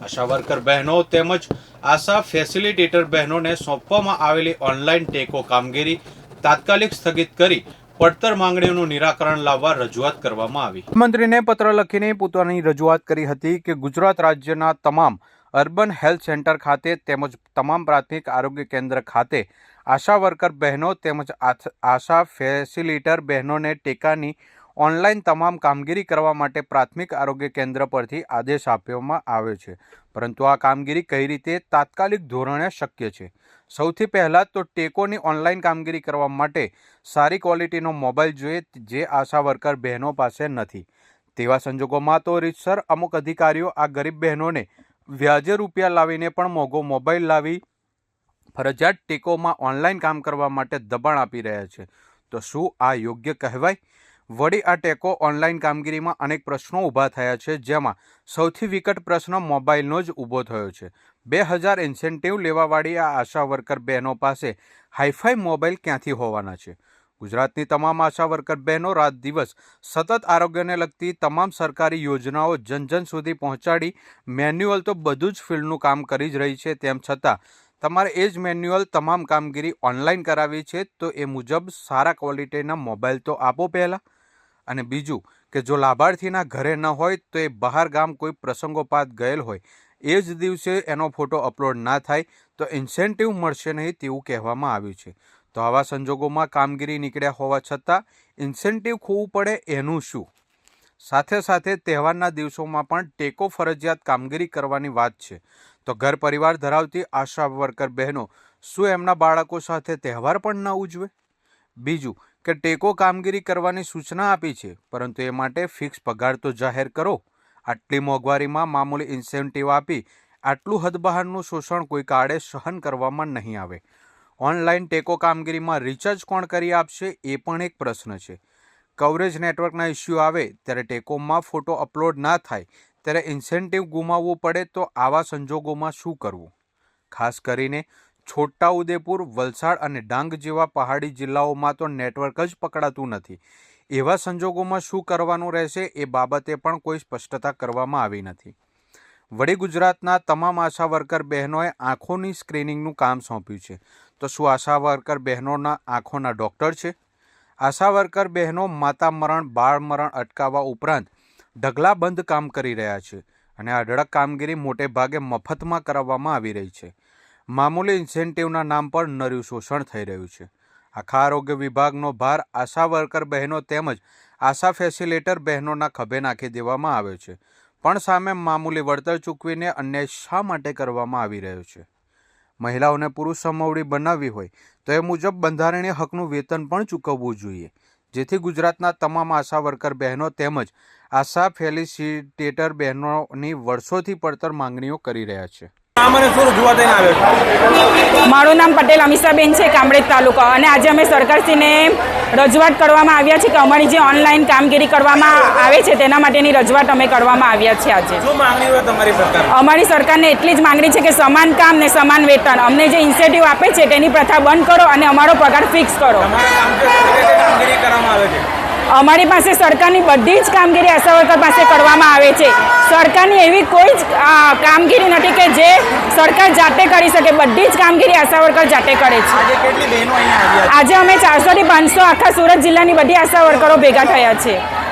આશા worker બહેનો તેમજ આશા facilitator બહેનોને સોંપવામાં આવેલી ઓનલાઈન ટેકો કામગીરી તાત્કાલિક સ્થગિત કરી પડતર માંગણીઓનું નિરાકરણ લાવવા રજૂઆત કરવામાં આવી. મંત્રીને પત્ર લખીને પોતાની રજૂઆત કરી હતી કે ગુજરાત રાજ્યના તમામ અર્બન હેલ્થ સેન્ટર ખાતે તેમજ તમામ પ્રાથમિક આરોગ્ય કેન્દ્ર ખાતે આશા વર્કર બહેનો તેમજ આશા ફેસિલિટર બહેનોને ટેકાની ઓનલાઈન તમામ કામગીરી કરવા માટે પ્રાથમિક આરોગ્ય કેન્દ્ર પરથી આદેશ આપવામાં આવ્યો છે. પરંતુ આ કામગીરી કઈ રીતે તાત્કાલિક ધોરણે શક્ય છે? સૌથી પહેલાં તો ટેકોની ઓનલાઈન કામગીરી કરવા માટે સારી ક્વોલિટીનો મોબાઈલ જોઈએ જે આશા વર્કર બહેનો પાસે નથી. તેવા સંજોગોમાં તો રીતસર અમુક અધિકારીઓ આ ગરીબ બહેનોને વ્યાજે રૂપિયા લાવીને પણ મોંઘો મોબાઈલ લાવી ફરજિયાત ટેકોમાં ઓનલાઈન કામ કરવા માટે દબાણ આપી રહ્યા છે. તો શું આ યોગ્ય કહેવાય? વળી આ ટેકો ઓનલાઈન કામગીરીમાં અનેક પ્રશ્નો ઊભા થયા છે, જેમાં સૌથી વિકટ પ્રશ્ન મોબાઈલનો જ ઊભો થયો છે. બે હજાર ઇન્સેન્ટિવ લેવાવાળી આ આશા વર્કર બહેનો પાસે હાઈફાઈ મોબાઈલ ક્યાંથી હોવાના છે? ગુજરાતની તમામ આશા વર્કર બહેનો રાત દિવસ સતત આરોગ્યને લગતી તમામ સરકારી યોજનાઓ જન જન સુધી પહોંચાડી મેન્યુઅલ તો બધું જ ફિલ્ડનું કામ કરી જ રહી છે, તેમ છતાં તમારે એ જ મેન્યુઅલ તમામ કામગીરી ઓનલાઈન કરાવી છે, તો એ મુજબ સારા ક્વોલિટીના મોબાઈલ તો આપો પહેલાં. અને બીજું કે જો લાભાર્થીના ઘરે ન હોય તો એ બહાર ગામ કોઈ પ્રસંગોપાત ગયેલ હોય. એ જ દિવસે એનો ફોટો અપલોડ ના થાય તો ઇન્સેન્ટિવ મળશે નહીં તેવું કહેવામાં આવ્યું છે. તો આવા સંજોગોમાં કામગીરી નીકળ્યા હોવા છતાં ઇન્સેન્ટિવ ખોવું પડે એનું શું? સાથે સાથે તહેવારના દિવસોમાં પણ ટેકો ફરજિયાત કામગીરી કરવાની વાત છે. તો ઘર પરિવાર ધરાવતી આશા વર્કર બહેનો, શું એમના બાળકો સાથે તહેવાર પણ ન ઉજવે? બીજું કે ટેકો કામગીરી કરવાની સૂચના આપી છે, પરંતુ એ માટે ફિક્સ પગાર તો જાહેર કરો. આટલી મોંઘવારીમાં મામૂલી ઇન્સેન્ટિવ આપી આટલું હદબહારનું શોષણ કોઈ કાળે સહન કરવામાં નહીં આવે. ઓનલાઈન ટેકો કામગીરીમાં રિચાર્જ કોણ કરી આપશે એ પણ એક પ્રશ્ન છે. કવરેજ નેટવર્કના ઇસ્યુ આવે ત્યારે ટેકોમાં ફોટો અપલોડ ના થાય ત્યારે ઇન્સેન્ટિવ ગુમાવવું પડે તો આવા સંજોગોમાં શું કરવું? ખાસ કરીને છોટાઉદેપુર, વલસાડ અને ડાંગ જેવા પહાડી જિલ્લાઓમાં તો નેટવર્ક જ પકડાતું નથી. એવા સંજોગોમાં શું કરવાનું રહેશે એ બાબતે પણ કોઈ સ્પષ્ટતા કરવામાં આવી નથી. વડી ગુજરાતના તમામ આશા વર્કર બહેનોએ આંખોની સ્ક્રીનિંગનું કામ સોંપ્યું છે. તો શું આશા વર્કર બહેનોના આંખોના ડૉક્ટર છે? આશા વર્કર બહેનો માતા મરણ, બાળ મરણ અટકાવવા ઉપરાંત ઢગલાબંધ કામ કરી રહ્યા છે અને અઢળક કામગીરી મોટે ભાગે મફતમાં કરાવવામાં આવી રહી છે. મામૂલી ઇન્સેન્ટિવના નામ પર નર્યું શોષણ થઈ રહ્યું છે. આખા આરોગ્ય વિભાગનો ભાર આશા વર્કર બહેનો તેમજ આશા ફેસિલેટર બહેનોના ખભે નાખી દેવામાં આવ્યો છે. પણ સામે મામૂલી વળતર ચૂકવીને અન્યાય શા માટે કરવામાં આવી રહ્યો છે? મહિલાઓને પુરુષ સમવડી બનાવવી હોય તો એ મુજબ બંધારણીય હકનું વેતન પણ ચૂકવવું જોઈએ. જેથી ગુજરાતના તમામ આશા વર્કર બહેનો તેમજ આશા ફેલિસિટેટર બહેનોની વર્ષોથી પડતર માંગણીઓ કરી રહ્યા છે. મારું નામ પટેલ અમિષાબેન છે કામરેજ તાલુકા. અને આજે અમે સરકારશ્રીને રજૂઆત કરવામાં આવ્યા છે કે અમારી જે ઓનલાઈન કામગીરી કરવામાં આવે છે તેના માટેની રજૂઆત અમે કરવામાં આવ્યા છે આજે. અમારી સરકારને એટલી જ માંગણી છે કે સમાન કામ ને સમાન વેતન. અમને જે ઇન્સેન્ટિવ આપે છે તેની પ્રથા બંધ કરો અને અમારો પગાર ફિક્સ કરો. કરવામાં આવે છે અમારી પાસે સરકારની બધી જ કામગીરી આશા વર્કર પાસે કરવામાં આવે છે. સરકારની એવી કોઈ જ કામગીરી નથી કે જે સરકાર જાતે કરી શકે. બધી જ કામગીરી આશા વર્કર જાતે કરે છે. આજે અમે ચારસોથી પાંચસો આખા સુરત જિલ્લાની બધી આશા વર્કરો ભેગા થયા છે.